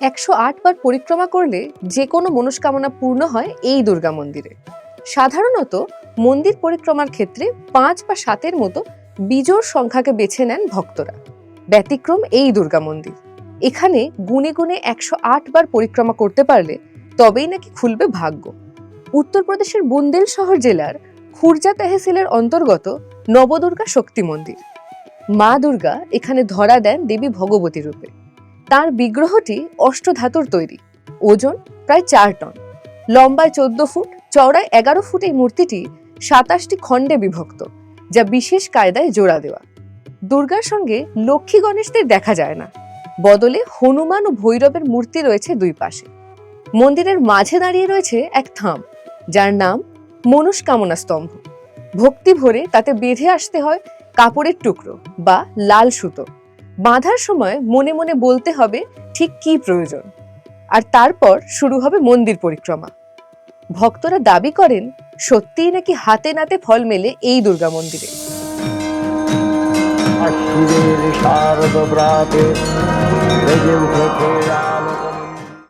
একশো আট বার পরিক্রমা করলে যে কোনো মনস্কামনা পূর্ণ হয় এই দুর্গা মন্দিরে। সাধারণত মন্দির পরিক্রমার ক্ষেত্রে পাঁচ বা সাতের মতো বিজোড় সংখ্যাকে বেছে নেন ভক্তরা। ব্যতিক্রম এই দুর্গা মন্দির। এখানে গুনে গুনে একশো আট বার পরিক্রমা করতে পারলে তবেই নাকি খুলবে ভাগ্য। উত্তরপ্রদেশের বুন্দেল শহর জেলার খুরজা তেহসিলের অন্তর্গত নবদুর্গা শক্তি মন্দির। মা দুর্গা এখানে ধরা দেন দেবী ভগবতী রূপে। তার বিগ্রহটি অষ্টধাতুর তৈরি। ওজন প্রায় চার টন। লম্বায় চোদ্দ ফুট, চওড়ায় এগারো ফুট এই মূর্তিটি সাতাশটি খণ্ডে বিভক্ত, যা বিশেষ কায়দায় জোড়া দেওয়া। দুর্গার সঙ্গে লক্ষ্মী গণেশদের দেখা যায় না। বদলে হনুমান ও ভৈরবের মূর্তি রয়েছে দুই পাশে। মন্দিরের মাঝে দাঁড়িয়ে রয়েছে এক থাম, যার নাম মনস্কামনা স্তম্ভ। ভক্তি ভরে তাতে বেঁধে আসতে হয় কাপড়ের টুকরো বা লাল সুতো। বাঁধার সময় মনে মনে বলতে হবে, ঠিক কি প্রয়োজন? আর তারপর শুরু হবে মন্দির পরিক্রমা। ভক্তরা দাবি করেন, সত্যিই নাকি হাতে নাতে ফল মেলে এই দুর্গা মন্দিরে? শারদ